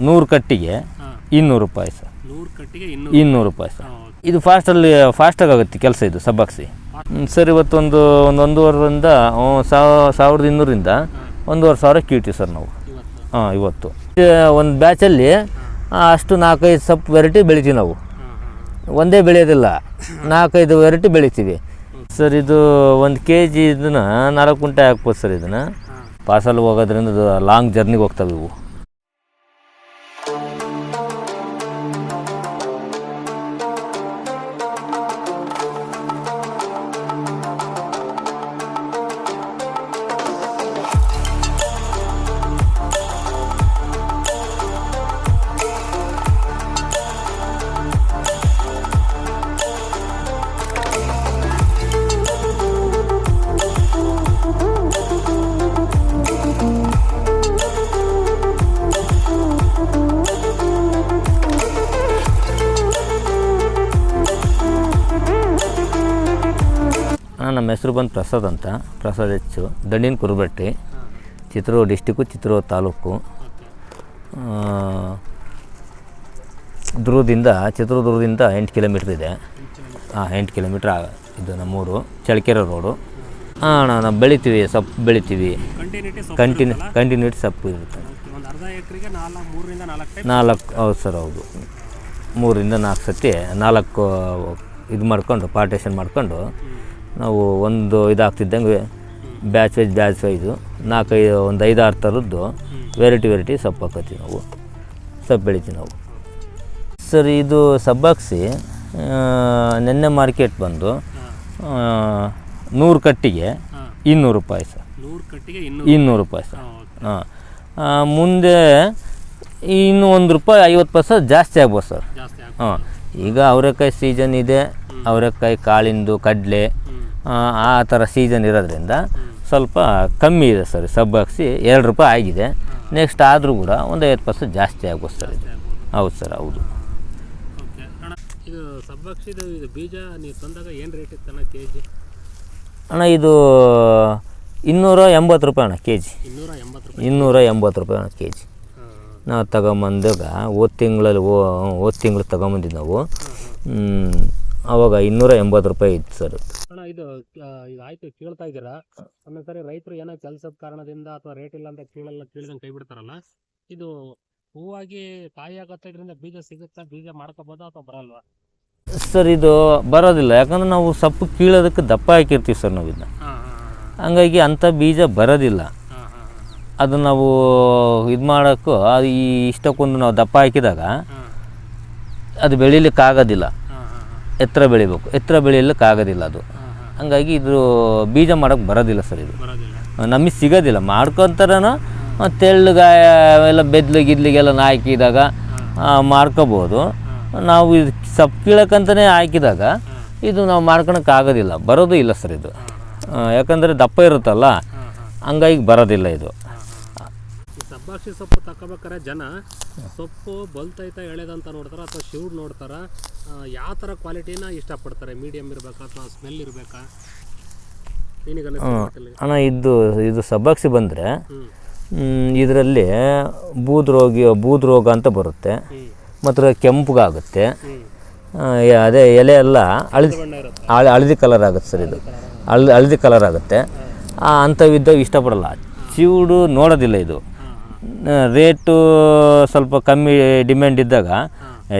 ನೂರು ಕಟ್ಟಿಗೆ ಇನ್ನೂರು ರೂಪಾಯಿ ಸರ್. ಇನ್ನೂರು ರೂಪಾಯಿ. ಸರ್. ಇದು ಫಾಸ್ಟಲ್ಲಿ ಫಾಸ್ಟಾಗಿ ಆಗುತ್ತೆ ಕೆಲಸ ಇದು ಸಬ್ಬಾಕ್ಸಿ. ಸರ್ ಇವತ್ತೊಂದು ಒಂದು ಒಂದೂವರೆಯಿಂದ ಸಾವ- ಸಾವಿರದ ಇನ್ನೂರಿಂದ ಒಂದೂವರೆ ಸಾವಿರ ಕೀಳ್ತೀವಿ ಸರ್ ನಾವು. ಹಾಂ ಇವತ್ತು. ಒಂದು ಬ್ಯಾಚಲ್ಲಿ ಅಷ್ಟು ನಾಲ್ಕೈದು ಸಪ್ ವೆರೈಟಿ ಬೆಳಿತೀವಿ ನಾವು. ಒಂದೇ ಬೆಳೆಯೋದಿಲ್ಲ ನಾಲ್ಕೈದು ವೆರೈಟಿ ಬೆಳಿತೀವಿ. ಸರ್ ಇದು ಒಂದು ಕೆ ಜಿ ಇದನ್ನ ನಾಲ್ಕು ಕುಂಟೆ ಹಾಕ್ಬೋದು ಸರ್ ಇದನ್ನು. ಪಾರ್ಸಲ್ ಹೋಗೋದ್ರಿಂದ ಲಾಂಗ್ ಜರ್ನಿಗೆ ಹೋಗ್ತವೆ ಇವು. ನಮ್ಮ ಹೆಸರು ಬಂದು ಪ್ರಸಾದ್ ಅಂತ. ಪ್ರಸಾದ್ ಹೆಚ್ಚು. ದಂಡಿನ ಕುರುಬಟ್ಟಿ. ಚಿತ್ರೂರು ಡಿಸ್ಟಿಕ್ಕು ಚಿತ್ರೂರು ತಾಲೂಕು. ದುರ್ಗದಿಂದ ಚಿತ್ರದುರ್ಗದಿಂದ ಎಂಟು ಕಿಲೋಮೀಟ್ರ್ ಇದೆ. ಹಾಂ ಎಂಟು ಕಿಲೋಮೀಟ್ರ್ ಆಗ ಇದು ನಮ್ಮೂರು ಚಳಕೆರೆ ರೋಡು. ಹಾಂ ಅಣ್ಣ ನಾವು ಬೆಳಿತೀವಿ ಸೊಪ್ಪು ಬೆಳಿತೀವಿ. ಕಂಟಿನ್ಯೂ ಕಂಟಿನ್ಯೂಟಿ ಸೊಪ್ಪು ಇರುತ್ತೆ. ನಾಲ್ಕು ಹೌದು ಸರ್ ಹೌದು. ಮೂರಿಂದ ನಾಲ್ಕು ಸತಿ ನಾಲ್ಕು ಇದು ಮಾಡ್ಕೊಂಡು ಪಾರ್ಟೇಷನ್ ಮಾಡ್ಕೊಂಡು ನಾವು ಒಂದು ಇದಾಗ್ತಿದ್ದಂಗೆ ಬ್ಯಾಚ್ ವೈಸ್ ಬ್ಯಾಚ್ ವೈಸು ನಾಲ್ಕೈದು ಒಂದು ಐದಾರು ಥರದ್ದು ವೆರೈಟಿ ವೆರೈಟಿ ಸೊಪ್ಪು ಹಾಕತ್ತೀವಿ ನಾವು. ಸೊಪ್ಪು ಬೆಳಿತೀವಿ ನಾವು. ಸರ್ ಇದು ಸಬ್ಬಾಕ್ಸಿ ನೆನ್ನೆ ಮಾರ್ಕೆಟ್ ಬಂದು ನೂರು ಕಟ್ಟಿಗೆ ಇನ್ನೂರು ರೂಪಾಯಿ ಸರ್ ನೂರು ಕಟ್ಟಿಗೆ ಇನ್ನೂರು ರೂಪಾಯಿ ಸರ್ ಹಾಂ. ಮುಂದೆ ಇನ್ನು ಒಂದು ರೂಪಾಯಿ ಐವತ್ತು ಪೈಸೆ ಜಾಸ್ತಿ ಆಗ್ಬೋದು ಸರ್. ಹಾಂ ಈಗ ಅವರೆಕಾಯಿ ಸೀಸನ್ ಇದೆ ಅವರೆಕಾಯಿ ಕಾಳಿಂದು ಕಡಲೆ ಆ ಥರ ಸೀಸನ್ ಇರೋದ್ರಿಂದ ಸ್ವಲ್ಪ ಕಮ್ಮಿ ಇದೆ ಸರ್ ಸಬ್ಬಾಕ್ಸಿ ಎರಡು ರೂಪಾಯಿ ಆಗಿದೆ. ನೆಕ್ಸ್ಟ್ ಆದರೂ ಕೂಡ ಒಂದು ಐವತ್ತು ಪರ್ಸೆಂಟ್ ಜಾಸ್ತಿ ಆಗ್ಬೋದು ಸರ್ ಇದು. ಹೌದು ಸರ್ ಹೌದು. ಅಣ್ಣ ಇದು ಸಬ್ಬಾಕ್ಷಿದು ಇದು ಬೀಜ ನೀವು ತಂದಾಗ ಏನು ರೇಟ್ ಇತ್ತಣ್ಣ ಕೆ ಅಣ್ಣ ಇದು ಇನ್ನೂರ ಎಂಬತ್ತು ರೂಪಾಯಿ ಅಣ್ಣ ಕೆ ಜಿ ಇನ್ನೂರ ಎಂಬತ್ತು ರೂಪಾಯಿ. ಇನ್ನೂರ ಎಂಬತ್ತು ರೂಪಾಯಿ ಅಣ್ಣ ಕೆ ಜಿ ನಾವು ತಗೊಂಬಂದಾಗ ಹೋದ ತಿಂಗಳಲ್ಲಿ ಹೋದ ತಿಂಗಳು ತಗೊಂಬಂದಿದ್ದು ನಾವು. ಅವಾಗ ಆವಾಗ ಇನ್ನೂರ ಎಂಬತ್ತು ರೂಪಾಯಿ ಇತ್ತು ಸರ್. ಅಣ್ಣ ಇದು ಈಗ ಆಯ್ತು ಕೇಳ್ತಾ ಇದ್ದೀರಾ? ಒಂದೊಂದು ಸರಿ ರೈತರು ಏನೋ ಕೆಲಸದ ಕಾರಣದಿಂದ ಅಥವಾ ರೇಟ್ ಇಲ್ಲ ಅಂತ ಕೇಳಲ್ಲ ಕೇಳಿದಂಗೆ ಕೈ ಬಿಡ್ತಾರಲ್ಲ? ಇದು ಹೂವಾಗಿ ಕಾಯಿ ಆಗತ್ತೆ ಇದರಿಂದ ಬೀಜ ಸಿಗುತ್ತಾ ಬೀಜ ಮಾಡ್ಕೋಬೋದಾ ಅಥವಾ ಬರಲ್ವಾ? ಸರ್ ಇದು ಬರೋದಿಲ್ಲ. ಯಾಕಂದ್ರೆ ನಾವು ಸೊಪ್ಪು ಕೀಳೋದಕ್ಕೆ ದಪ್ಪ ಹಾಕಿರ್ತೀವಿ ಸರ್ ನಾವು ಇದನ್ನ ಹಂಗಾಗಿ ಅಂಥ ಬೀಜ ಬರೋದಿಲ್ಲ. ಹಾಂ ಹಾಂ ಅದು ನಾವು ಇದು ಮಾಡೋಕ್ಕೂ ಅದು ಈ ಇಷ್ಟಕ್ಕೊಂದು ನಾವು ದಪ್ಪ ಹಾಕಿದಾಗ ಅದು ಬೆಳೀಲಿಕ್ಕೆ ಆಗೋದಿಲ್ಲ. ಎತ್ತರ ಬೆಳಿಬೇಕು. ಎತ್ತರ ಬೆಳೀಲಿಕ್ಕೆ ಆಗೋದಿಲ್ಲ ಅದು. ಹಂಗಾಗಿ ಇದು ಬೀಜ ಮಾಡೋಕ್ಕೆ ಬರೋದಿಲ್ಲ ಸರ್ ಇದು. ನಮಗೆ ಸಿಗೋದಿಲ್ಲ. ಮಾಡ್ಕೊತಾರನು ತೆಳ್ಳಗಾಯ ಎಲ್ಲ ಬೆದ್ಲು ಗಿದ್ಲಿಗೆಲ್ಲ ಹಾಕಿದಾಗ ಮಾಡ್ಕೋಬೋದು ನಾವು ಇದು ಸೊಪ್ಪು ಕೀಳಕ್ಕಂತಲೇ ಹಾಕಿದಾಗ ಇದು ನಾವು ಮಾಡ್ಕೊಳಕ್ಕೆ ಆಗೋದಿಲ್ಲ. ಬರೋದು ಇಲ್ಲ ಸರ್ ಇದು. ಯಾಕಂದರೆ ದಪ್ಪ ಇರುತ್ತಲ್ಲ. ಹಂಗಾಗಿ ಬರೋದಿಲ್ಲ ಇದು. ಈ ಸಬ್ಬಾಕ್ಷಿ ಸೊಪ್ಪು ತಗೋಬೇಕಾರೆ ಜನ ಸೊಪ್ಪು ಬಲ್ತೈತ ಎಳೆದಂತ ನೋಡ್ತಾರ ಅಥವಾ ಶಿವ್ಡ್ ನೋಡ್ತಾರ? ಯಾವ ಥರ ಕ್ವಾಲಿಟಿನ ಇಷ್ಟಪಡ್ತಾರೆ? ಮೀಡಿಯಮ್ ಇರಬೇಕಾ ಅಥವಾ ಸ್ಮೆಲ್ ಇರಬೇಕಾ? ಅಣ್ಣ ಇದು ಇದು ಸಬ್ಬಾಕ್ಸಿ ಬಂದರೆ ಇದರಲ್ಲಿ ಬೂದ್ ರೋಗಿ ಬೂದ್ ರೋಗ ಅಂತ ಬರುತ್ತೆ. ಮಾತ್ರ ಮತ್ತು ಕೆಂಪುಗಾಗುತ್ತೆ. ಅದೇ ಎಲೆ ಎಲ್ಲ ಹಳದಿ ಹಳದಿ ಕಲರ್ ಆಗುತ್ತೆ ಸರ್ ಇದು. ಹಳದಿ ಹಳದಿ ಕಲರ್ ಆಗುತ್ತೆ. ಅಂಥವಿದ್ದಾಗ ಇಷ್ಟಪಡಲ್ಲ. ಚಿವುಡು ನೋಡೋದಿಲ್ಲ ಇದು. ರೇಟು ಸ್ವಲ್ಪ ಕಮ್ಮಿ ಡಿಮ್ಯಾಂಡ್ ಇದ್ದಾಗ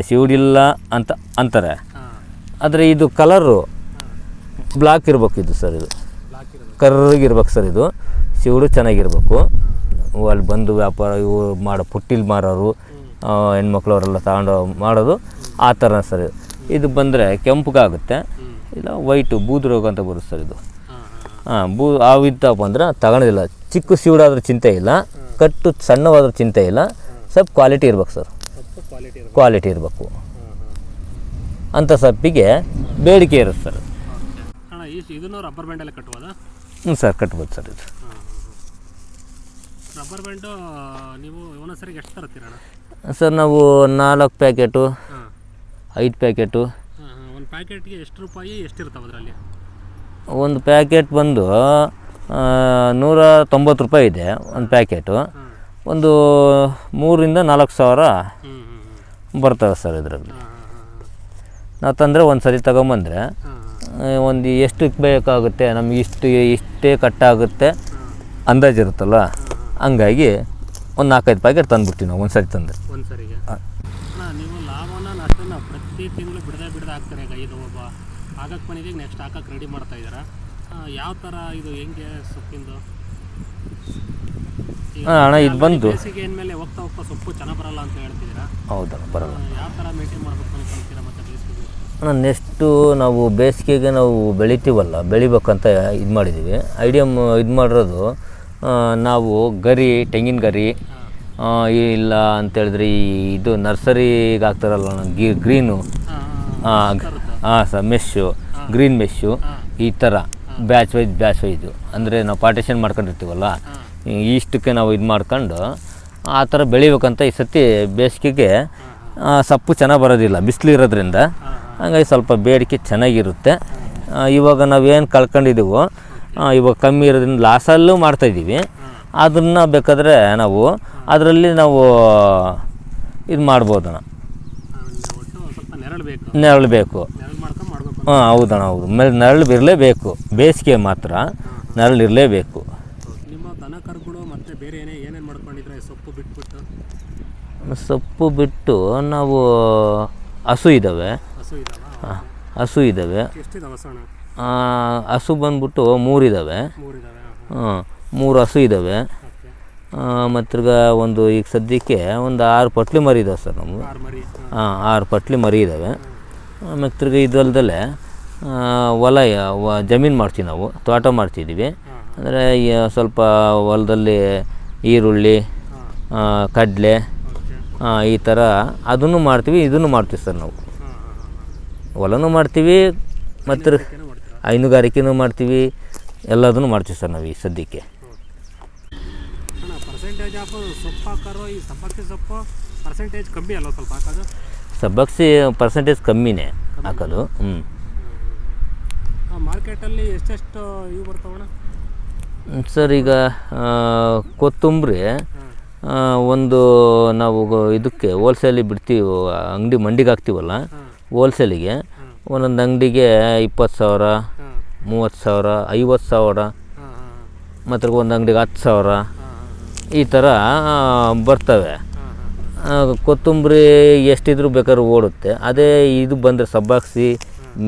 ಸಿವುಡಿಲ್ಲ ಅಂತ ಅಂತಾರೆ. ಆದರೆ ಇದು ಕಲರು ಬ್ಲಾಕ್ ಇರ್ಬೇಕು ಇದು ಸರ್ ಇದು. ಕರ್ರಗಿರ್ಬೇಕು ಸರ್ ಇದು. ಸಿವುಡು ಚೆನ್ನಾಗಿರ್ಬೇಕು. ಅಲ್ಲಿ ಬಂದು ವ್ಯಾಪಾರ ಇವು ಮಾಡೋ ಪುಟ್ಟಿಲ್ ಮಾರೋರು ಹೆಣ್ಮಕ್ಳವರೆಲ್ಲ ಹೆಣ್ಮಕ್ಳು ಅವರೆಲ್ಲ ತಗೊಂಡು ಮಾಡೋದು ಆ ಥರ ಸರ್ ಇದು. ಇದು ಬಂದರೆ ಕೆಂಪುಗಾಗುತ್ತೆ. ಇಲ್ಲ ವೈಟು ಬೂದು ರೋಗ ಅಂತ ಬರುತ್ತೆ ಸರ್ ಇದು. ಹಾಂ ಬೂ ಆ ಇತ್ತಪ್ಪ ಅಂದ್ರೆ ಬಂದ್ರೆ ತಗೊಳೋದಿಲ್ಲ. ಚಿಕ್ಕ ಸಿವುಡಾದ್ರೂ ಚಿಂತೆ ಇಲ್ಲ. ಕಟ್ಟು ಸಣ್ಣವಾದ ಚಿಂತೆ ಇಲ್ಲ. ಸ್ವಲ್ಪ ಕ್ವಾಲಿಟಿ ಇರ್ಬೇಕು ಸರ್. ಕ್ವಾಲಿಟಿ ಇರಬೇಕು. ಅಂತ ಸಪ್ಪಿಗೆ ಅಂಥ ಬೇಡಿಕೆ ಇರುತ್ತೆ ಸರ್. ಅಣ್ಣ ಈ ಇದನ್ನು ರಬ್ಬರ್ ಬ್ಯಾಂಡಲ್ಲೇ ಕಟ್ಬೋದಾ? ಹ್ಞೂ ಸರ್ ಕಟ್ಬೋದು ಸರ್ ಇದು. ರಬ್ಬರ್ ಬ್ಯಾಂಡು ನೀವು ಒಂದೊಂದ್ಸರಿಗೆ ಎಷ್ಟು ತರ್ತೀರಣ್ಣ ಸರ್ ನಾವು ನಾಲ್ಕು ಪ್ಯಾಕೆಟು ಐದು ಪ್ಯಾಕೆಟು. ಒಂದು ಪ್ಯಾಕೆಟ್ಗೆ ಎಷ್ಟು ರೂಪಾಯಿ ಎಷ್ಟಿರ್ತಾವೆ ಅದರಲ್ಲಿ? ಒಂದು ಪ್ಯಾಕೆಟ್ ಬಂದು ನೂರ ತೊಂಬತ್ತು ರೂಪಾಯಿ ಇದೆ ಒಂದು ಪ್ಯಾಕೆಟು. ಒಂದು ಮೂರಿಂದ ನಾಲ್ಕು ಸಾವಿರ ಬರ್ತವೆ ಸರ್ ಇದರಲ್ಲಿ. ನಾವು ತಂದರೆ ಒಂದು ಸರಿ ತಗೊಂಬಂದರೆ ಒಂದು ಎಷ್ಟು ಬೇಕಾಗುತ್ತೆ ನಮ್ಗೆ ಇಷ್ಟು ಇಷ್ಟೇ ಕಟ್ಟಾಗುತ್ತೆ ಅಂದಾಜು ಇರುತ್ತಲ್ಲ? ಹಂಗಾಗಿ ಒಂದು ನಾಲ್ಕೈದು ಪ್ಯಾಕೆಟ್ ತಂದುಬಿಡ್ತೀವಿ ನಾವು ಒಂದು ಸರಿ ನಷ್ಟನ ಪ್ರತಿ ತಿಂಗಳು ಬಿಡದೆ ಬಿಡದೆ ಹಾಕ್ತಾರೆ ಈಗ. ಇದು ಒಬ್ಬ ಆಗಕ್ಕೆ ಬಂದಿದ್ದೀಗ ನೆಕ್ಸ್ಟ್ ಹಾಕಕ್ಕೆ ರೆಡಿ ಮಾಡ್ತಾ ಇದ್ದೀರಾ. ಯಾವ ಥರ ಇದು ಹೆಂಗೆ ಸೊಪ್ಪಿಂದು? ಹಾಂ ಅಣ್ಣ ಇದು ಬಂದು. ಬೇಸಿಗೆ ಮೇಲೆ ಹೋಗ್ತಾ ಹೋಗ್ತಾ ಸೊಪ್ಪು ಚೆನ್ನಾಗಿ ಬರಲ್ಲ ಅಂತ ಹೇಳ್ತಿದ್ದೀರಾ? ಹೌದಾ ಬರಲ್ಲ. ಯಾವ ಥರ ಮೇಂಟೈನ್ ಮಾಡ್ಬೇಕು ಅನ್ಕೊಂತೀರಾ ಮತ್ತೆ ಬೇಸಿಗೆ ಅಣ್ಣ ನೆಕ್ಸ್ಟು ನಾವು ಬೇಸಿಗೆಗೆ ನಾವು ಬೆಳಿತೀವಲ್ಲ ಬೆಳಿಬೇಕಂತ ಇದು ಮಾಡಿದ್ದೀವಿ. ಐಡಿಯಮ್ ಇದು ಮಾಡಿರೋದು ನಾವು ಗರಿ ತೆಂಗಿನ ಗರಿ ಇಲ್ಲ ಅಂತೇಳಿದ್ರೆ ಈ ಇದು ನರ್ಸರಿಗೆ ಹಾಕ್ತಾರಲ್ಲ ಗಿ ಗ್ರೀನು. ಹಾಂ ಹಾಂ ಸರ್ ಮೆಶ್ಶು ಗ್ರೀನ್ ಮೆಶ್ಶು ಈ ಥರ ಬ್ಯಾಚ್ ವೈಸ್ ಬ್ಯಾಚ್ ವೈಸು. ಅಂದರೆ ನಾವು ಪಾರ್ಟಿಷನ್ ಮಾಡ್ಕೊಂಡಿರ್ತೀವಲ್ಲ ಇಷ್ಟಕ್ಕೆ ನಾವು ಇದು ಮಾಡ್ಕೊಂಡು ಆ ಥರ ಬೆಳಿಬೇಕಂತ ಈ ಸತಿ ಬೇಸಿಗೆಗೆ ಸೊಪ್ಪು ಚೆನ್ನಾಗಿ ಬರೋದಿಲ್ಲ ಬಿಸಿಲು ಇರೋದ್ರಿಂದ. ಹಂಗಾಗಿ ಸ್ವಲ್ಪ ಬೇಡಿಕೆ ಚೆನ್ನಾಗಿರುತ್ತೆ. ಇವಾಗ ನಾವೇನು ಕಳ್ಕೊಂಡಿದ್ದೀವೋ ಇವಾಗ ಕಮ್ಮಿ ಇರೋದ್ರಿಂದ ಲಾಸಲ್ಲೂ ಮಾಡ್ತಾಯಿದ್ದೀವಿ ಅದನ್ನು ಬೇಕಾದರೆ ನಾವು ಅದರಲ್ಲಿ ನಾವು ಇದು ಒಟ್ಟು ಸ್ವಲ್ಪ ನೆರಳು ಬೇಕು ಹಾಂ ಹೌದಣ್ಣ ಹೌದು. ಮೇಲೆ ನೆರಳು ಇರಲೇಬೇಕು ಬೇಸಿಗೆ ಮಾತ್ರ ನೆರಳು ಇರಲೇಬೇಕು ಸೊಪ್ಪು ಬಿಟ್ಟು ನಾವು ಹಸು ಇದ್ದಾವೆ ಹಸು ಇದ್ದಾವೆ ಹಸು ಬಂದ್ಬಿಟ್ಟು ಮೂರಿದ್ದಾವೆ ಮೂರಿದಾವೆ ಹಾಂ ಮೂರು ಹಸು ಇದ್ದಾವೆ ಮತ್ತು ತಿರ್ಗಾ ಒಂದು ಈಗ ಸದ್ಯಕ್ಕೆ ಒಂದು ಆರು ಪಟ್ಲಿ ಮರಿ ಇದಾವೆ ಸರ್ ನಮ್ಮದು ಆರು ಹಾಂ. ಆರು ಪಟ್ಲಿ ಮರಿ ಇದ್ದಾವೆ ಆಮೇಲೆ ತಿರ್ಗಿ ಇದಲ್ದಲ್ಲೇ ಹೊಲ ಜಮೀನು ಮಾಡ್ತೀವಿ ನಾವು ತೋಟ ಮಾಡ್ತಿದ್ದೀವಿ ಅಂದರೆ ಸ್ವಲ್ಪ ಹೊಲದಲ್ಲಿ ಈರುಳ್ಳಿ ಕಡಲೆ ಈ ಥರ ಅದನ್ನು ಮಾಡ್ತೀವಿ ಇದನ್ನು ಮಾಡ್ತೀವಿ ಸರ್ ನಾವು. ಹೊಲನೂ ಮಾಡ್ತೀವಿ ಮತ್ತು ಹೈನುಗಾರಿಕೆನೂ ಮಾಡ್ತೀವಿ ಎಲ್ಲದನ್ನು ಮಾಡ್ತೀವಿ ಸರ್ ನಾವು ಈ ಸದ್ಯಕ್ಕೆ. ಪರ್ಸೆಂಟೇಜ್ ಆಫ್ ಸೊಪ್ಪು ಹಾಕೋರು ಈ ಸಬ್ಬಕ್ಕಿ ಸೊಪ್ಪು ಪರ್ಸೆಂಟೇಜ್ ಕಮ್ಮಿ ಅಲ್ವ ಸ್ವಲ್ಪ ಹಾಕೋದು? ಸಬ್ಬಕ್ಸಿ ಪರ್ಸೆಂಟೇಜ್ ಕಮ್ಮಿನೇ ಹಾಕೋದು ಹ್ಞೂ ಮಾರ್ಕೆಟಲ್ಲಿ ಎಷ್ಟೆಷ್ಟು ಇವು ಬರ್ತಾವಣ್ಣ? ಸರ್ ಈಗ ಕೊತ್ತಂಬರಿ ಒಂದು ನಾವು ಇದಕ್ಕೆ ಹೋಲ್ಸೇಲಿಗೆ ಬಿಡ್ತೀವಿ ಅಂಗಡಿ ಮಂಡಿಗೆ ಹಾಕ್ತೀವಲ್ಲ ಹೋಲ್ಸೇಲಿಗೆ ಒಂದೊಂದು ಅಂಗಡಿಗೆ ಇಪ್ಪತ್ತು ಸಾವಿರ ಮೂವತ್ತು ಸಾವಿರ ಐವತ್ತು ಸಾವಿರ ಮತ್ತು ಒಂದು ಅಂಗಡಿಗೆ ಹತ್ತು ಸಾವಿರ. ಈ ಥರ ಬರ್ತವೆ. ಕೊತ್ತಂಬರಿ ಎಷ್ಟಿದ್ರೂ ಬೇಕಾದ್ರೂ ಓಡುತ್ತೆ. ಅದೇ ಇದು ಬಂದರೆ ಸಬ್ಬಾಕ್ಸಿ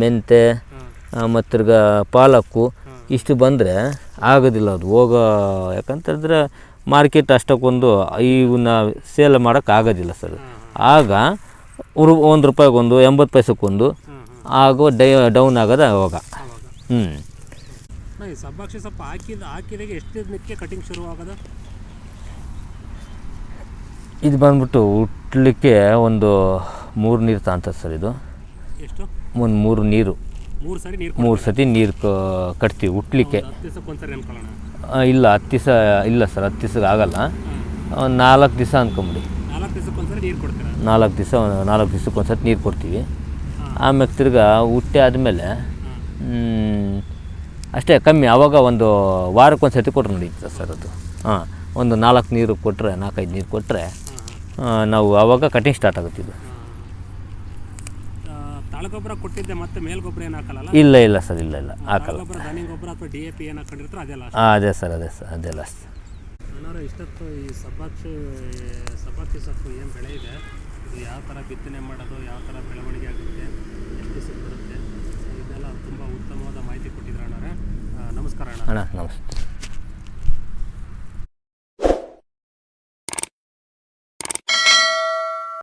ಮೆಂತೆ ಮತ್ತಿರ್ಗ ಮತ್ತು ತಿರ್ಗಾ ಪಾಲಕ್ಕು. ಇಷ್ಟು ಬಂದರೆ ಆಗೋದಿಲ್ಲ ಅದು. ಹೋಗೋ, ಯಾಕಂತಂದರೆ ಮಾರ್ಕೆಟ್ ಅಷ್ಟಕ್ಕೊಂದು ಇವನ್ನ ಸೇಲ್ ಮಾಡೋಕ್ಕಾಗೋದಿಲ್ಲ ಸರ್. ಆಗ ಉರು ಒಂದು ರೂಪಾಯಿಗೊಂದು, ಎಂಬತ್ತು ಪೈಸಕ್ಕೊಂದು ಆಗೋ ಡೈ, ಡೌನ್ ಆಗೋದು ಆವಾಗ ಹ್ಞೂ ಸಬ್ಬಾಕ್ಷಿ ಸ್ವಲ್ಪ ಹಾಕಿದ, ಹಾಕಿದಾಗ ಎಷ್ಟು ದಿನಕ್ಕೆ ಕಟಿಂಗ್ ಶುರು ಇದು ಬಂದ್ಬಿಟ್ಟು ಹುಟ್ಲಿಕ್ಕೆ ಒಂದು ಮೂರು ನೀರು ತಾಂತದೆ ಸರ್ ಇದು. ಎಷ್ಟು? ಒಂದು ಮೂರು ನೀರು. ಮೂರು ಸಾರಿ ನೀರು ಮೂರು ಸತಿ ನೀರು ಕಟ್ತೀವಿ ಹುಟ್ಲಿಕ್ಕೆ. ಅನ್ಕೊಳ್ಳೋಣ. ಇಲ್ಲ ಹತ್ತು ದಿವಸ ಇಲ್ಲ ಸರ್ ಹತ್ತು ದಿವಸ ಆಗಲ್ಲ. ಒಂದು ನಾಲ್ಕು ದಿವಸ ಅಂದ್ಕೊಂಬಿಡಿ ನಾಲ್ಕು ದಿವಸ ನಾಲ್ಕು ದಿವ್ಸಕ್ಕೆ ಒಂದು ಸತಿ ನೀರು ಕೊಡ್ತೀವಿ. ಆಮೇಲೆ ತಿರ್ಗಾ ಹುಟ್ಟೆ ಆದಮೇಲೆ ಅಷ್ಟೇ ಕಮ್ಮಿ ಆವಾಗ ಒಂದು ವಾರಕ್ಕೆ ಒಂದು ಸತಿ ಕೊಟ್ರೆ ನಡೀತದೆ ಸರ್ ಅದು. ಹಾಂ ಒಂದು ನಾಲ್ಕು ನೀರು ಕೊಟ್ಟರೆ ನಾಲ್ಕೈದು ನೀರು ಕೊಟ್ಟರೆ ನಾವು ಆವಾಗ ಕಟಿಂಗ್ ಸ್ಟಾರ್ಟ್ ಆಗುತ್ತಿದ್ದು ತಾಳಗೊಬ್ಬರ ಕೊಟ್ಟಿದ್ದೆ ಮತ್ತೆ ಮೇಲ್ಗೊಬ್ಬರ ಏನು ಹಾಕಲ್ಲ ಇಲ್ಲ ಇಲ್ಲ ಸರ್ ಇಲ್ಲ ಇಲ್ಲ. ಹಾಕಲ್ಲ. ಗೊಬ್ಬರ ಅಥವಾ ಡಿ ಎ ಪಿ ಏನು ಹಾಕೊಂಡಿರ್ತಾರೆ ಅದೆಲ್ಲ ಅದೇ ಸರ್ ಅದೇ ಸರ್ ಅದೆಲ್ಲ ಅಣ್ಣಾರು ಇಷ್ಟೊತ್ತು ಈ ಸಬ್ಬಾಕ್ಷಿ ಸಬ್ಬಾಕ್ಷಿ ಸೊಪ್ಪು ಏನು ಬೆಳೆ ಇದೆ? ಇದು ಯಾವ ಥರ ಬಿತ್ತನೆ ಮಾಡೋದು ಯಾವ ಥರ ಬೆಳವಣಿಗೆ ಆಗುತ್ತೆ ಎಷ್ಟು ಬರುತ್ತೆ? ಇದೆಲ್ಲ ತುಂಬ ಉತ್ತಮವಾದ ಮಾಹಿತಿ ಕೊಟ್ಟಿದ್ರು ಅಣ್ಣಾರೆ ನಮಸ್ಕಾರ ಅಣ್ಣ. ಅಣ್ಣ ನಮಸ್ತೆ.